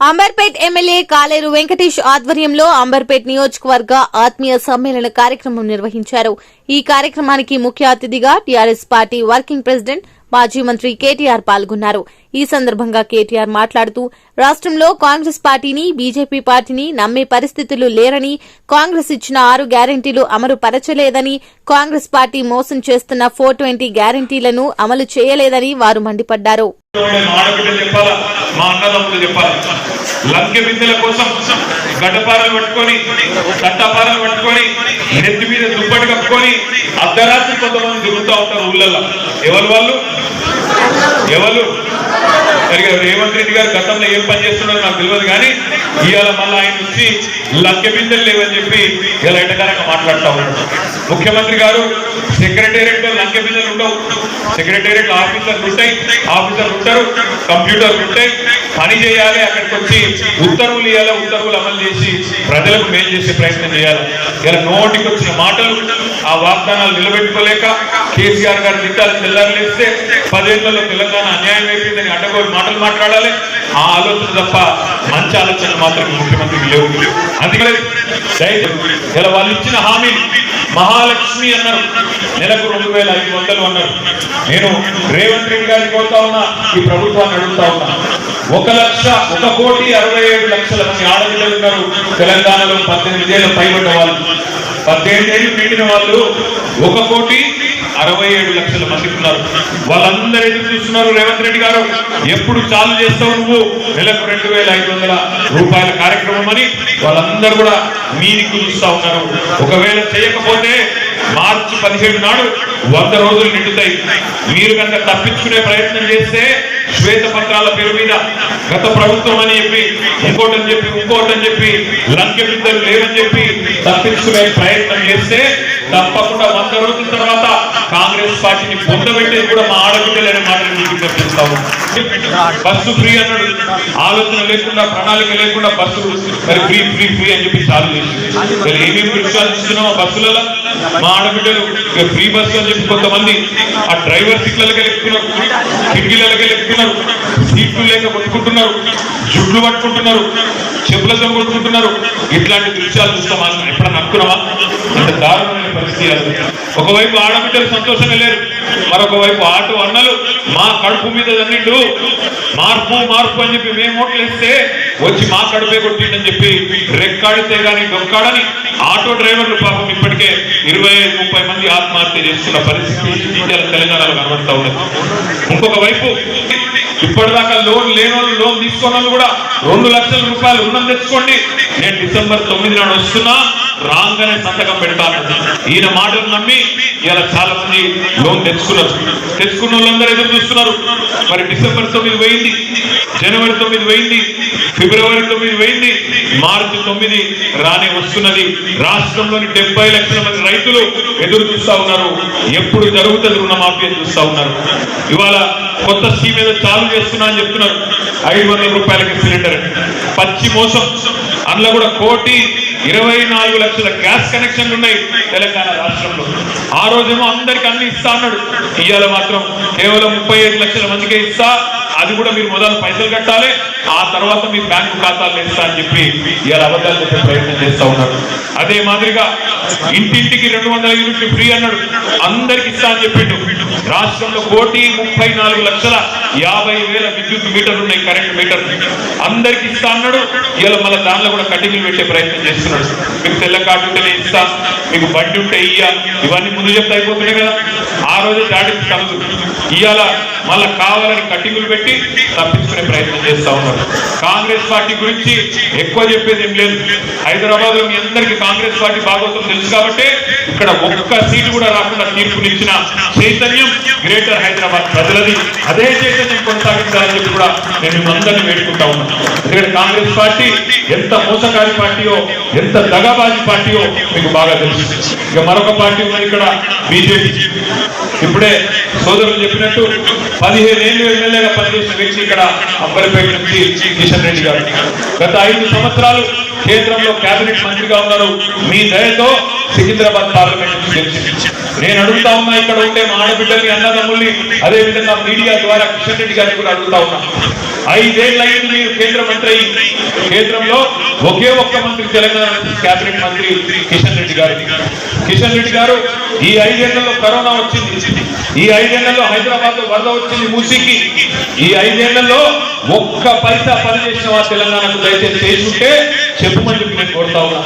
Amberpet MLA కాలేరు వెంకటేష్ ఆధ్వర్యంలో అంబర్పేట్ నియోజకవర్గ ఆత్మీయ సమ్మేళన కార్యక్రమం నిర్వహించారు. ఈ కార్యక్రమానికి ముఖ్య అతిథిగా టీఆర్ఎస్ పార్టీ వర్కింగ్ ప్రెసిడెంట్ మాజీ మంత్రి కేటీఆర్ పాల్గొన్నారు. ఈ సందర్భంగా కేటీఆర్ మాట్లాడుతూ రాష్ట్రంలో కాంగ్రెస్ పార్టీని బీజేపీ పార్టీని నమ్మే పరిస్థితులు లేరని కాంగ్రెస్ ఇచ్చిన ఆరు గ్యారంటీలు అమలు పరచలేదని కాంగ్రెస్ పార్టీ మోసం చేస్తున్న ఫోర్ ట్వంటీ గ్యారంటీలను అమలు చేయలేదని వారు మండిపడ్డారు. గడ్డపారలు పట్టుకొని కట్టపారలు పట్టుకొని నెత్తి మీద దుప్పటి కప్పుకొని అర్ధరాత్రి కొంతమంది తిరుగుతూ ఉంటారు ఊళ్ళల్లో. వాళ్ళు? ఎవరు? సరిగా రేవంత్ రెడ్డి గారు గతంలో ఏం పని చేస్తున్నారో నాకు తెలియదు కానీ ఇవాళ మళ్ళీ ఆయన వచ్చి లంకె బిందెలు లేవని చెప్పి ఇలా ఎటకారంగా మాట్లాడుతూ ఉన్నాడు. ముఖ్యమంత్రి గారు సెక్రటేరియట్లో లంకె బిందెలు ఉండవు. సెక్రటేరియట్ ఆఫీసర్లు ఉంటాయి. ఆఫీసర్లు ఉంటారు కంప్యూటర్లు ఉంటాయి. పని చేయాలి అక్కడికి వచ్చి ఉత్తర్వులు ఇవ్వాలి ఉత్తర్వులు అమలు చేసి ప్రజలకు మేలు చేసే ప్రయత్నం చేయాలి. ఇలా నోటికి వచ్చిన మాటలు ఆ వాగ్దానాలు నిలబెట్టుకోలేక కేసీఆర్ గారి దిట్టాలు తెల్లారులేస్తే పదేళ్ళలో తెలంగాణ అన్యాయం అయిపోయిందని అడ్డగోలు మాటలు మాట్లాడాలి. ఆ ఆలోచన తప్ప మంచి ఆలోచనలు మాత్రం ముఖ్యమంత్రికి లేవు. అందుకనే ఇలా వాళ్ళు ఇచ్చిన హామీ మహాలక్ష్మి అన్నారు. నెలకు రెండు వేల ఐదు వందలు అన్నారు. నేను రేవంత్ రెడ్డి గారిని కోరుతా ఉన్నా ఈ ప్రభుత్వాన్ని అడుగుతా ఉన్నా. ఒక లక్ష ఒక కోటి అరవై ఏడు లక్షల మంది ఆడపిల్లలు ఉన్నారు. తెలంగాణలో పద్దెనిమిది ఏళ్ళ పైబడ్డ వాళ్ళు. పద్దెనిమిది ఏళ్ళు నిండిన వాళ్ళు ఒక కోటి అరవై ఏడు లక్షల మంది ఉన్నారు. వాళ్ళందరూ ఎదురు చూస్తున్నారు రేవంత్ రెడ్డి గారు. ఎప్పుడు చాలు చేస్తావు నువ్వు? నెలకు రెండు వేల ఐదు వందల రూపాయల కార్యక్రమం అని వాళ్ళందరూ కూడా మీదికి చూస్తా ఉన్నారు. ఒకవేళ చేయకపోతే మార్చి పదిహేడు నాడు వంద రోజులు నిండుతాయి. మీరు కనుక తప్పించుకునే ప్రయత్నం చేస్తే శ్వేత పత్రాల పేరు మీద గత ప్రభుత్వం అని చెప్పి ఇంకోటని చెప్పి ఇంకోటని చెప్పి లంకె బిడ్డలు లేవని చెప్పి తప్పించుకునే ప్రయత్నం చేస్తే తప్పకుండా వంద రోజుల తర్వాత కాంగ్రెస్ పార్టీని పొందబెట్టేది కూడా మా ఆడబిడ్డలనే మాటలు మీకు విజ్ఞప్తిస్తాము బస్సు ఫ్రీ అన్నాడు. ఆలోచన లేకుండా ప్రణాళిక లేకుండా బస్సు మరి ఫ్రీ ఫ్రీ ఫ్రీ అని చెప్పి చాలు చేసింది. ఏమేమి విషయాలు ఇస్తున్నాం బస్సులలో? మా ఆడబిడ్డలు ఫ్రీ బస్ అని చెప్పి కొంతమంది ఆ డ్రైవర్ సీట్లకే ఎక్కుతున్నారు కిటికీలకే ఎక్కుతున్నారు సీట్లు లేక పట్టుకుంటున్నారు జుట్లు పట్టుకుంటున్నారు. చెప్పులతో కొట్టుకుంటున్నారు ఇట్లాంటి దృశ్యాలు చూస్తామా? ఎప్పుడన్నా అనుకున్నామా అంత దారుణమైన పరిస్థితి ఒకవైపు ఆడబిడ్డలు సంతోషంగా లేరు మరొక వైపు ఆటో అన్నలు మా కడుపు మీద తన్నిండు. మార్పు మార్పు అని చెప్పి మేము ఓట్లు వేస్తే వచ్చి మా కడుపే కొట్టిండని చెప్పి రెక్కాడితే గాని డొక్కాడని ఆటో డ్రైవర్లు పాపం ఇప్పటికే ఇరవై ఐదు ముప్పై మంది ఆత్మహత్య చేస్తున్న పరిస్థితి తెలంగాణలో కనబడతా ఉన్నది. ఇంకొక వైపు ఇప్పటిదాకా లోన్ లేని వాళ్ళు లోన్ తీసుకున్న వాళ్ళు కూడా రెండు లక్షల రూపాయలు రుణం తెచ్చుకోండి. నేను డిసెంబర్ తొమ్మిది నాడు వస్తున్నా రాగానే సంతకం పెడతాను ఈయన మాటలు నమ్మి ఇలా చాలా మంది లోన్ తెచ్చుకున్నారు. తెచ్చుకున్న వాళ్ళందరూ ఎదురు చూస్తున్నారు. మరి డిసెంబర్ తొమ్మిది పోయింది జనవరి తొమ్మిది పోయింది ఫిబ్రవరి తొమ్మిది పోయింది మార్చి తొమ్మిది రానే వస్తున్నది. రాష్ట్రంలోని డెబ్బై లక్షల మంది రైతులు ఎదురు చూస్తా ఉన్నారు. ఎప్పుడు జరుగుతుంది రుణమాఫీ అని చూస్తా ఉన్నారు. ఇవాళ కొత్త స్కీమ్ ఏదో చాలు చేస్తున్నా అని చెప్తున్నారు. ఐదు వందల రూపాయలకి సిలిండర్ పచ్చి మోసం. అందులో కూడా కోటి ఇరవై నాలుగు లక్షల గ్యాస్ కనెక్షన్లు ఉన్నాయి తెలంగాణ రాష్ట్రంలో. ఆ రోజేమో అందరికి అన్ని ఇస్తా అన్నాడు. ఇవాళ మాత్రం కేవలం ముప్పై ఐదు లక్షల మందికే ఇస్తా. అది కూడా మీరు మొదలు పైసలు కట్టాలి. ఆ తర్వాత మీ బ్యాంకు ఖాతాలు ఇస్తా అని చెప్పి ఇవాళ అబద్ధాలు చెప్పే ప్రయత్నం చేస్తా ఉన్నారు అదే మాదిరిగా ఇంటింటికి రెండు వందల యూనిట్లు ఫ్రీ అన్నాడు. అందరికి ఇస్తా అని చెప్పిండు. రాష్ట్రంలో కోటి ముప్పై నాలుగు లక్షల యాభై వేల విద్యుత్ మీటర్లు ఉన్నాయి కరెంట్ మీటర్. అందరికి ఇస్తా అన్నాడు. ఇలా మళ్ళీ దానిలో కూడా కటింగ్లు పెట్టే ప్రయత్నం చేస్తున్నాడు. మీకు తెల్ల కార్డు ఉంటేనే ఇస్తా మీకు బండి ఉంటే ఇవ్వాలి ఇవన్నీ ముందు చెప్తే అయిపోతున్నాయి కదా. ఆ రోజు దాడికి కలదు ఇవాళ మళ్ళా కావాలని కట్టింగులు పెట్టి తప్పించుకునే ప్రయత్నం చేస్తా ఉన్నారు. కాంగ్రెస్ పార్టీ గురించి ఎక్కువ చెప్పేది ఏం లేదు. హైదరాబాద్లో మీ అందరికీ కాంగ్రెస్ పార్టీ బాగోతం తెలుసు కాబట్టి ఇక్కడ ఒక్క సీటు కూడా రాకుండా తీర్పునిచ్చిన చైతన్యం గ్రేటర్ హైదరాబాద్ ప్రజలది. అదే చైతన్యం కొనసాగించాలని చెప్పి కూడా నేను మిమ్మల్ని వేడుకుంటా ఉన్నాను ఎందుకంటే కాంగ్రెస్ పార్టీ ఎంత మోసకారి పార్టీయో ఎంత దగాబాజీ పార్టీయో మీకు బాగా తెలుసు. ఇక మరొక పార్టీ ఉన్నది ఇక్కడ బీజేపీ. ఇప్పుడే సోదరులు చెప్పినట్టు పదిహేను ఏళ్ళు ఎమ్మెల్యేగా పనిచేసిన వ్యక్తి ఇక్కడ అంబర్పేట నుంచి కిషన్ రెడ్డి గారు. గత ఐదు సంవత్సరాలు కేంద్రంలో కేబినెట్ మంత్రిగా ఉన్నారు. మీ దయతో సికింద్రాబాద్ పార్లమెంట్ నుంచి గెలిచింది. నేను అడుగుతా ఉన్నా ఇక్కడ ఉండే మా ఆడబిడ్డల్ని అన్నదమ్ముల్ని అదే విధంగా మీడియా ద్వారా కిషన్ రెడ్డి గారిని కూడా అడుగుతా ఉన్నా. ఐదేళ్ళు అయింది మీరు కేంద్ర మంత్రి కేంద్రంలో ఒకే ఒక్క మంత్రి తెలంగాణ కేబినెట్ మంత్రి కిషన్ రెడ్డి గారు. కిషన్ రెడ్డి గారు ఈ ఐదేళ్ళలో కరోనా వచ్చింది. ఈ ఐదేళ్ళలో హైదరాబాద్లో వరద వచ్చింది మూసీకి. ఈ ఐదేళ్ళలో ఒక్క పైసా పనిచేసిన వారు తెలంగాణకు దయచేసి చేసుకుంటే చెప్పుమని చెప్పి నేను కోరుతా ఉన్నా.